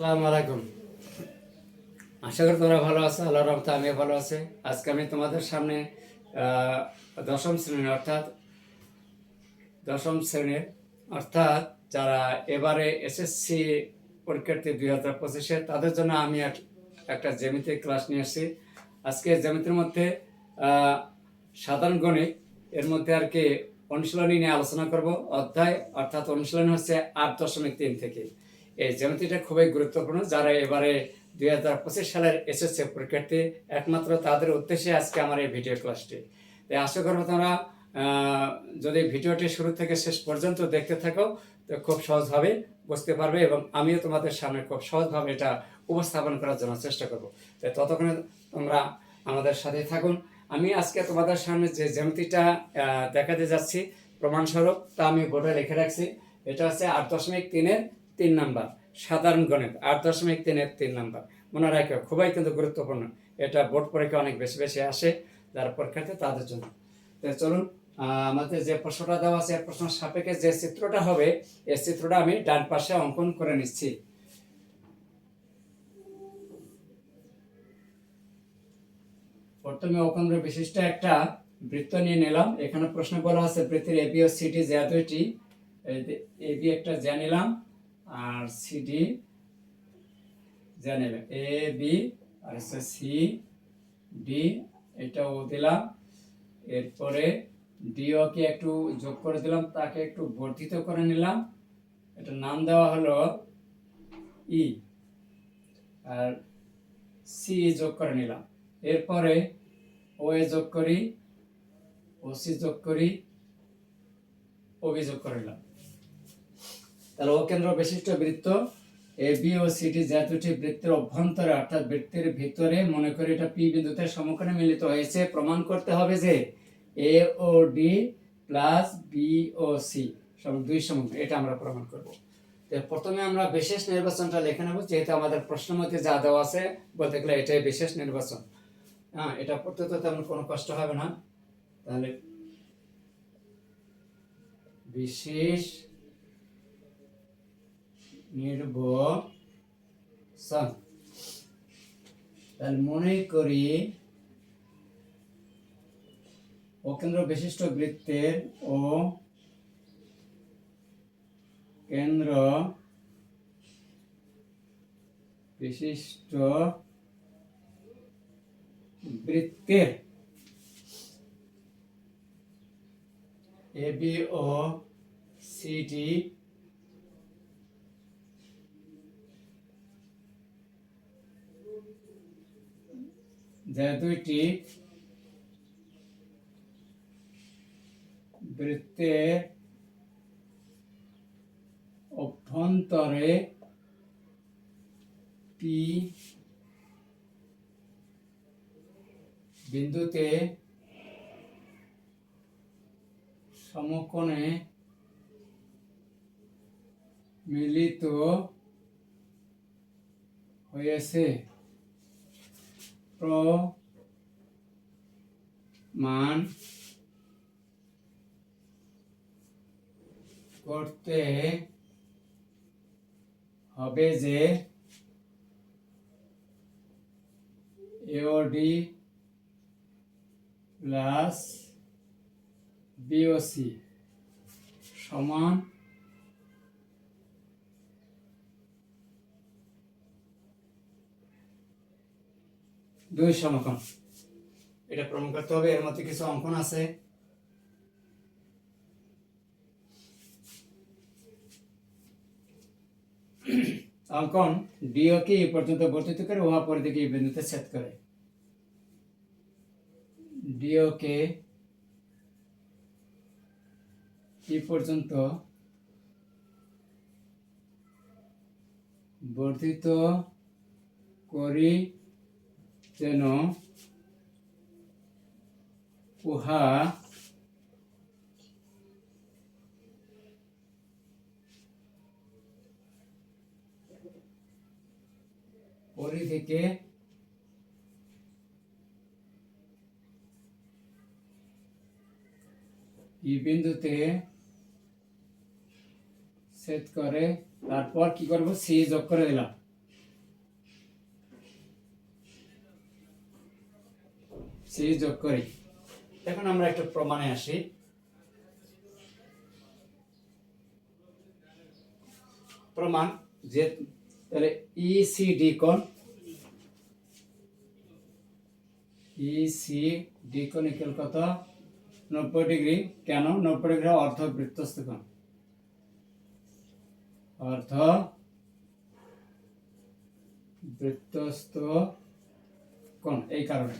আসসালামু আলাইকুম। আশা করি তোমরা ভালো আছো আল্লাহ রহমতে আমিও ভালো আছি। আজকে আমি তোমাদের সামনে দশম শ্রেণির অর্থাৎ দশম শ্রেণির অর্থাৎ যারা এবারে এসএসসি পরীক্ষার্থী দুই হাজার পঁচিশে, তাদের জন্য আমি একটা জ্যামিতিক ক্লাস নিয়ে এসেছি আজকে জ্যামিতির মধ্যে সাধারণ গণিত, এর মধ্যে আর কি অনুশীলনী নিয়ে আলোচনা করব। অধ্যায়, অর্থাৎ অনুশীলনী হচ্ছে আট দশমিক তিন থেকে। এই জ্যামিতিটা খুবই গুরুত্বপূর্ণ, যারা এবারে দুই হাজার পঁচিশ সালের এসএসসি পরীক্ষার্থী, একমাত্র তাদের উদ্দেশ্যে আজকে আমার এই ভিডিও ক্লাসটি তাই আশা করব তোমরা যদি ভিডিওটি শুরু থেকে শেষ পর্যন্ত দেখতে থাকো, তো খুব সহজভাবে বুঝতে পারবে এবং আমিও তোমাদের সামনে খুব সহজভাবে এটা উপস্থাপন করার জন্য চেষ্টা করব। তাই ততক্ষণে তোমরা আমাদের সাথে থাকুন। আমি আজকে তোমাদের সামনে যে জ্যামিতিটা দেখাতে যাচ্ছি, প্রমাণস্বরূপ, তা আমি বোর্ডে লিখে রাখছি। এটা হচ্ছে আট দশমিক তিনের তিন নাম্বার, সাধারণ গণিত, আট দশমিক তিনের তিন নাম্বার। মনে রাখো খুবই কিন্তু গুরুত্বপূর্ণ। এটা বোর্ড পরীক্ষা অনেক বেশি বেশি আসে যারা পরীক্ষার্থী, তাদের জন্য। চলুন আমাদের যে প্রশ্নটা দেওয়া আছে প্রশ্ন সাপেক্ষে যে চিত্রটা হবে, এই চিত্রটা আমি ডান পাশে অঙ্কন করে নিচ্ছি। প্রথমে অকেন্দ্র বিশিষ্ট একটা বৃত্ত নিয়ে নিলাম। এখানে প্রশ্ন বলা আছে বৃত্তের এবি ও সিটি যা দুইটি এবি একটা যা নিলাম আর সিডি নেবে। এ বি আর হচ্ছে সি ডি এটাও দিলাম। এরপরে ডিও কে একটু যোগ করে দিলাম, তাকে একটু বর্ধিত করে নিলাম। এটা নাম দেওয়া হলো ই আর সি যোগ করে নিলাম। এরপরে ও এ যোগ করি ও সি যোগ করি অভিযোগ করে নিলাম। তাহলে ও কেন্দ্র বিশিষ্ট বৃত্ত, A, B, O, C, D, যা দুটি বৃত্তের অভ্যন্তরে, অর্থাৎ বৃত্তের ভিতরে, মনে করি এটা পি বিন্দুতে সমকোণে মিলিত হয়েছে, প্রমাণ করতে হবে যে A, O, D plus B, O, C দুই সমকোণ এটা আমরা প্রমাণ করব। প্রথমে আমরা বিশেষ নির্বাচনটা লিখে নেব, যেহেতু আমাদের প্রশ্নের মধ্যে যা দেওয়া আছে, বলতে গেলে এটাই বিশেষ নির্বাচন। হ্যাঁ এটা পড়তে তো তেমন কোনো কষ্ট হবে না। তাহলে বিশেষ নির্বাচন তাহলে মনে করি অকেন্দ্র বিশিষ্ট বৃত্তের ও কেন্দ্র বিশিষ্ট বৃত্তের এ বি ও সিডি যা দুইটি বৃত্তের অভ্যন্তরে পি বিন্দুতে সমকোণে মিলিত হয়েছে। প্রমাণ করতে হবে যে এওডি প্লাস বিওসি সমান দুই সমকোণ এটা প্রমাণ করতে হবে, এর মধ্যে কিছু অঙ্কন আছে। অঙ্কন ডিও কে এই পর্যন্ত বর্ধিত করে, উহা পরিধিকে এই বিন্দুতে ছেদ করে। ডিও কে এই পর্যন্ত বর্ধিত করি যেন উহা পরি থেকে এই বিন্দুতে সেট করে, তারপর কি করব? সি যোগ করে দিলাম। সি যোগ করি। এখন আমরা একটু প্রমাণে আসি। প্রমাণ যে তাহলে ইসিডি কোণ ইসিডি কোণ ইকুয়াল কত? নব্বই ডিগ্রি। কেন? নব্বই ডিগ্রি অর্ধ বৃত্তস্থ কোণ। অর্ধ বৃত্তস্থ কোণ, এই কারণে।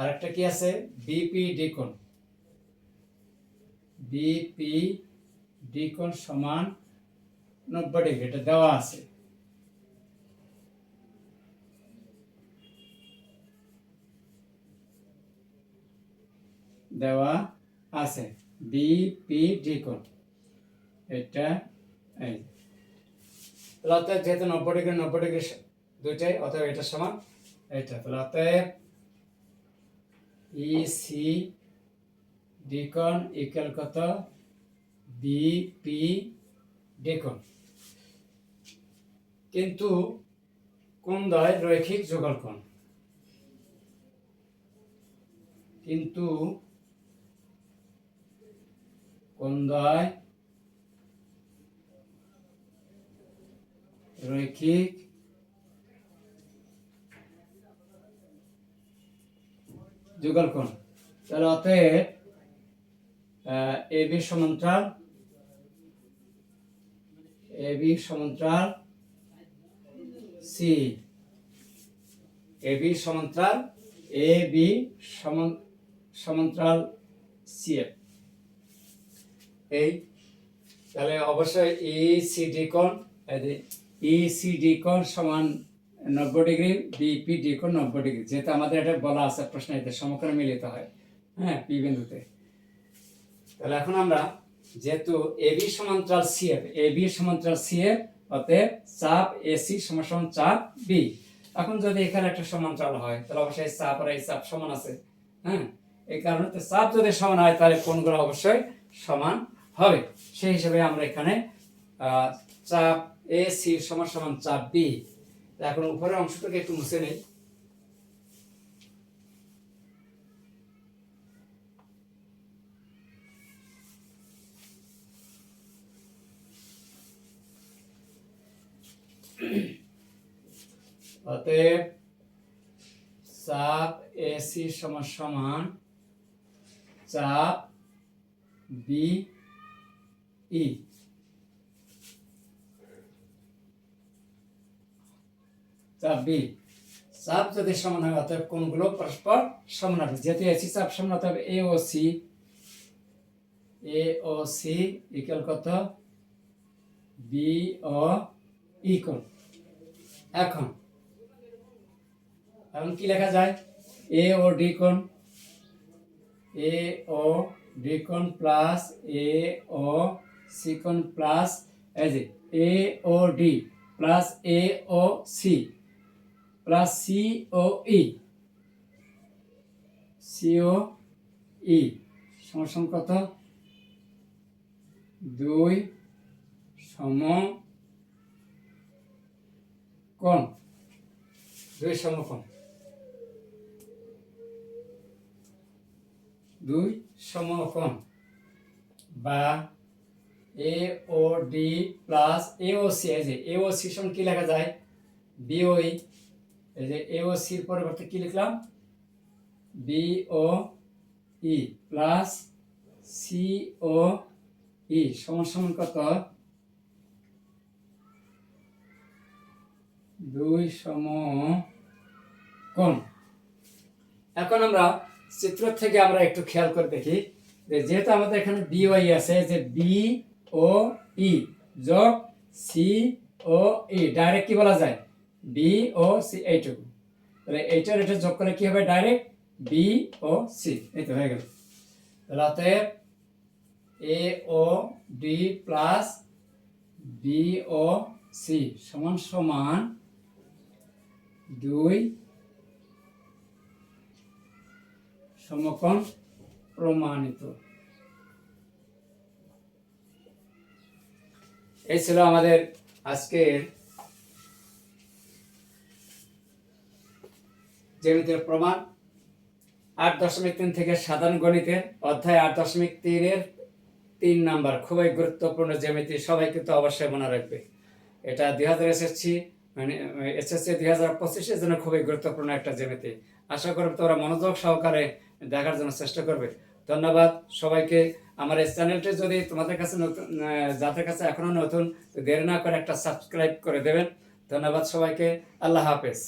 আরেকটা কি আছে? বিপি কোণ বিপি কোণ সমান নব্বই ডিগ্রি, এটা দেওয়া আছে। দেওয়া আছে। বিপি কোণ এটা এই। তাহলে যেহেতু নব্বই ডিগ্রি নব্বই ডিগ্রি দুইটাই, অতএব এটা সমান এটা তাহলে ইসি ডিকন ইকুয়াল কত? বিপি ডিকন। কিন্তু কোন দয় রৈখিক কোণ কিন্তু কোন দয় রৈখিক যুগল কোণ। তাহলে অতএব এ বি সমান্তরাল, এ বি সমান্তরাল সি। এ বি সমান্তরাল, এ বি সমান্তরাল সি এফ। এই, তাহলে অবশ্যই ই সি ডি কোণ ই সি ডি কোণ সমান নব্বই ডিগ্রি বিপি ডি কোণ নব্বই ডিগ্রি, যেহেতু আমাদের এটা বলা আছে প্রশ্ন এতে সমকরণ মিলিত হয় হ্যাঁ পি বিন্দুতে। তাহলে এখন আমরা যেহেতু এ বি সমান্তরাল সি এফ এ বি সমান্তরাল সি এফ অতএব চাপ এসি সমান চাপ বি এখন যদি এখানে একটা সমান্তরাল হয়, তাহলে অবশ্যই চাপ আর এই চাপ সমান আছে হ্যাঁ? এই কারণে তো চাপ যদি সমান হয়, তাহলে কোণগুলো অবশ্যই সমান হবে। সেই হিসেবে আমরা এখানে চাপ এ সি সমান সমান চাপ বি এখন উপরের অংশটাকে একটু মুছে নেই। অতএব চাপ এসি সমান সমান চাপ বি ই। চাপ বি চাপ যদি সমান হয় অতএব কোনগুলো পরস্পর সমান হবে যেহেতু এসি চাপ সমান অতএব A O C A O C equal কত? বি ও ই কোণ এখন এখন কি লেখা যায়? এ ও ডি কোণ এ ও ডি কোণ প্লাস এ ও সি কোণ প্লাস এই A O D plus A O C plus C O E. C O E. সমান কত? দুই সম কোণ দুই সমকোণ দুই সমকোণ বা A O D plus A O C. যে এ সমান কি লেখা যায়? বিওই এই যে এ ও সির পরিবর্তে কি লিখলাম? B O E plus C O E সমান সমান কত? দুই সম কোণ এখন আমরা চিত্র থেকে আমরা একটু খেয়াল করে দেখি যে যেহেতু আমাদের এখানে বি ওয়াই আছে যে বি ও ই যোগ সি ও ই ডাইরেক্ট কি বলা যায়? বি ও সি এইটুকু তাহলে এইটার এটা যোগ করলে কি হবে? ডাইরেক্ট বি ও সি এই তো হয়ে গেল। তাহলে অতএব A O D plus B O C সমান সমান দুই সমকোণ প্রমাণিত। এই ছিল আমাদের আজকের জ্যামিতির প্রমাণ। আট দশমিক তিন থেকে সাধারণ গণিতের অধ্যায় আট দশমিক তিনের তিন নাম্বার, খুবই গুরুত্বপূর্ণ জ্যামিতি, সবাই কিন্তু অবশ্যই মনে রাখবে। এটা দুই হাজার এসএসসি মানে এসএসসি দুই হাজার পঁচিশের জন্য খুবই গুরুত্বপূর্ণ একটা জ্যামিতি। আশা করি তোমরা মনোযোগ সহকারে দেখার জন্য চেষ্টা করবে। ধন্যবাদ সবাইকে। আমার এই চ্যানেলটি যদি তোমাদের কাছে নতুন যাদের কাছে এখনও নতুন দেরি না করে একটা সাবস্ক্রাইব করে দেবেন। ধন্যবাদ সবাইকে। আল্লাহ হাফেজ।